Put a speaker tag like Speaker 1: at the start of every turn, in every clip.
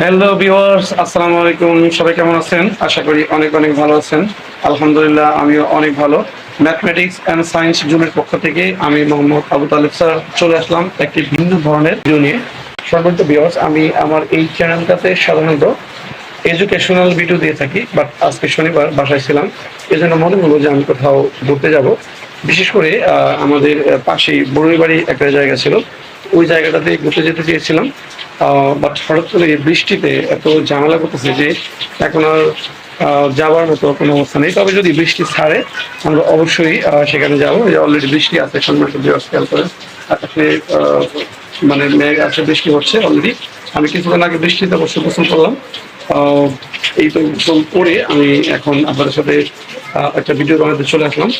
Speaker 1: Hello viewers আসসালামু আলাইকুম সবাই কেমন আছেন? আশা করি অনেক অনেক ভালো আছেন। আলহামদুলিল্লাহ, আমিও অনেক ভালো। ম্যাথমেটিক্স অ্যান্ড সায়েন্স জুনের পক্ষ থেকে আমি মোহাম্মদ আবু তালেব স্যার চলে আসলাম একটি ভিন্ন ধরনের ভিডিও নিয়ে। সম্মানিত ভিউয়ার্স আমি আমার এই চ্যানেলটাতে সাধারণত এডুকেশনাল ভিডিও দিয়ে থাকি বাট আজকে শনিবার বাসায় ছিলাম। এই জন্য মনে হলো যে আমি কোথাও ঘুরতে যাব। বিশেষ করে আমাদের পাশেই বড়ই বাড়ি একটা জায়গা ছিল। ওই জায়গাটাতে ঘুরতে যেতে চেয়েছিলাম। বাট হঠাৎ করে এই বৃষ্টিতে এত ঝামেলা করতেছে যে এখন আর যাওয়ার মতো কোনো অবস্থা নেই। তবে যদি বৃষ্টি ছাড়ে, আমরা অবশ্যই সেখানে যাব। যে অলরেডি বৃষ্টি আছে দিবস খেয়াল করেন। আকাশে মানে মেঘ আছে, বৃষ্টি হচ্ছে অলরেডি আমি কিছুক্ষণ আগে বৃষ্টিতে অবশ্য গোসল করলাম। এই তো করে আমি এখন আপনাদের সাথে একটা ভিডিও বানাতে চলে আসলাম।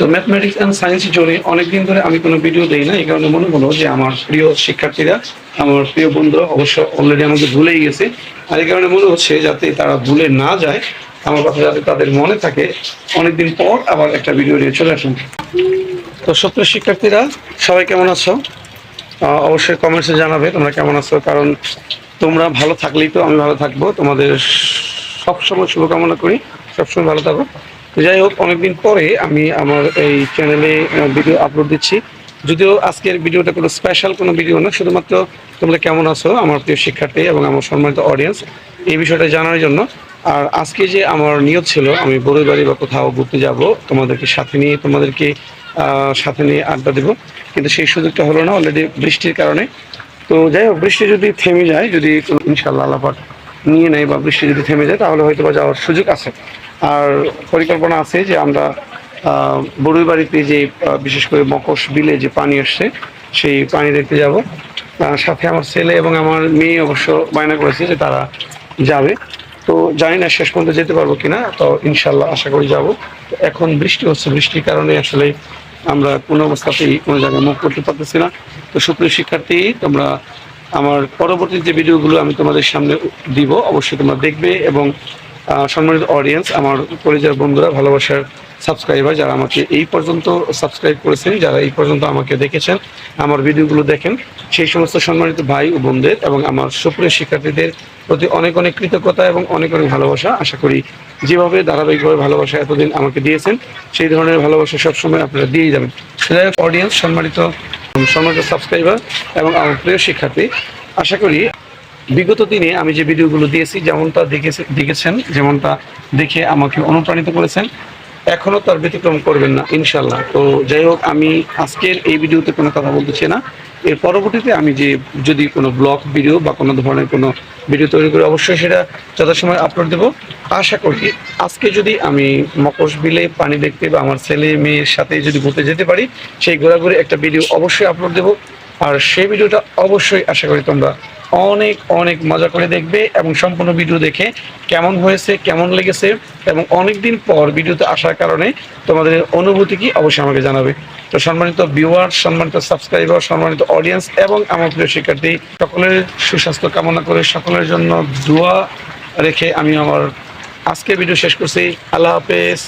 Speaker 1: তো ম্যাথমেটিক্স অ্যান্ড সায়েন্স জোনে অনেকদিন ধরে আমি কোনো ভিডিও দেই না, এই কারণে মনে হলো যে আমার প্রিয় শিক্ষার্থীরা, আমার প্রিয় বন্ধুরা অবশ্য অলরেডি আমাকে ভুলেই গেছে। আর এই কারণে মনে হচ্ছে যাতে তারা ভুলে না যায়, আমার কথা যাতে তাদের মনে থাকে, অনেকদিন পর আবার একটা ভিডিও নিয়ে চলে আসুন। তো সত্য শিক্ষার্থীরা, সবাই কেমন আছো? অবশ্যই কমেন্টসে জানাবে তোমরা কেমন আছো, কারণ তোমরা ভালো থাকলেই তো আমি ভালো থাকব। তোমাদের সবসময় শুভকামনা করি, সবসময় ভালো থাকো। তো যাই হোক অনেকদিন পরে আমি আমার এই চ্যানেলে ভিডিও আপলোড দিচ্ছি। যদিও আজকের ভিডিওটা কোনো স্পেশাল কোনো ভিডিও না, শুধুমাত্র তোমরা কেমন আছো, আমার প্রিয় শিক্ষার্থী এবং আমার সম্মানিত অডিয়েন্স এই বিষয়টা জানার জন্য। আর আজকে যে আমার নিয়ত ছিল, আমি বড়ই বাড়ি বা কোথাও ঘুরতে যাব, তোমাদেরকে সাথে নিয়ে, তোমাদেরকে সাথে নিয়ে আড্ডা দেবো। কিন্তু সেই সুযোগটা হলো না অলরেডি বৃষ্টির কারণে। তো যাই হোক বৃষ্টি যদি থেমে যায়, যদি ইনশাল্লাহ আল্লাপাক নিয়ে নেয় বা বৃষ্টি যদি থেমে যায়, তাহলে হয়তো বা যাওয়ার সুযোগ আছে। আর পরিকল্পনা আছে যে আমরা বড়ুই বাড়িতে যে বিশেষ করে মকশ বিলে যে পানি আসছে, সেই পানি দেখতে যাব। সাথে আমার ছেলে এবং আমার মেয়ে অবশ্য বায়না করেছে যে তারা যাবে। তো জানি না শেষ পর্যন্ত যেতে পারব কিনা, তো ইনশাল্লাহ আশা করি যাব। এখন বৃষ্টি হচ্ছে, বৃষ্টির কারণে আসলে আমরা কোনো অবস্থাতেই কোনো জায়গায় মুখ করতে পারতেছি না। তো সুপ্রিয় শিক্ষার্থী, তোমরা আমার পরবর্তী যে ভিডিওগুলো আমি তোমাদের সামনে দিব, অবশ্যই তোমরা দেখবে এবং সম্মানিত অডিয়েন্স আমার পরিচয় বন্ধুরা, ভালোবাসার সাবস্ক্রাইবার যারা আমাকে এই পর্যন্ত সাবস্ক্রাইব করেছেন, যারা এই পর্যন্ত আমাকে দেখেছেন, আমার ভিডিওগুলো দেখেন, সেই সমস্ত সম্মানিত ভাই ও বোনদের এবং আমার সুপ্রিয় শিক্ষার্থীদের প্রতি অনেক অনেক কৃতজ্ঞতা এবং অনেক অনেক ভালোবাসা। আশা করি যেভাবে ধারাবাহিকভাবে ভালোবাসা এতদিন আমাকে দিয়েছেন, সেই ধরনের ভালোবাসা সবসময় আপনারা দিয়েই যাবেন। যাই হোক অডিয়েন্স সম্মানিত সম্মানিত সাবস্ক্রাইবার এবং আমার প্রিয় শিক্ষার্থী, আশা করি বিগত দিনে আমি যে ভিডিওগুলো দিয়েছি, যেমনটা দেখেছে দেখেছেন, যেমনটা দেখে আমাকে অনুপ্রাণিত করেছেন এখনও তার ব্যতিক্রম করবেন না ইনশাল্লাহ তো যাই হোক, আমি আজকের এই ভিডিওতে কোনো কথা বলতেছি না। এর পরবর্তীতে আমি যে, যদি কোনো ব্লগ ভিডিও বা কোনো ধরনের কোনো ভিডিও তৈরি করি, অবশ্যই সেটা যথাসময় আপলোড দেবো। আশা করি আজকে যদি আমি মকশ বিলে পানি দেখতে বা আমার ছেলে মেয়ের সাথে যদি ঘুরতে যেতে পারি, সেই ঘোরাঘুরি একটা ভিডিও অবশ্যই আপলোড দেবো। আর সেই ভিডিওটা অবশ্যই আশা করি তোমরা অনেক অনেক মজা করে দেখবে এবং সম্পূর্ণ ভিডিও দেখে কেমন হয়েছে, কেমন লেগেছে এবং অনেক দিন পর ভিডিওতে আসার কারণে তোমাদের অনুভূতি কি অবশ্যই আমাকে জানাবে। তো সম্মানিত ভিউয়ার সম্মানিত সাবস্ক্রাইবার সম্মানিত অডিয়েন্স এবং আমার প্রিয় শিক্ষার্থী, সকলের সুস্বাস্থ্য কামনা করে সকলের জন্য দোয়া রেখে আমি আমার আজকের ভিডিও শেষ করছি। আল্লাহ হাফেজ।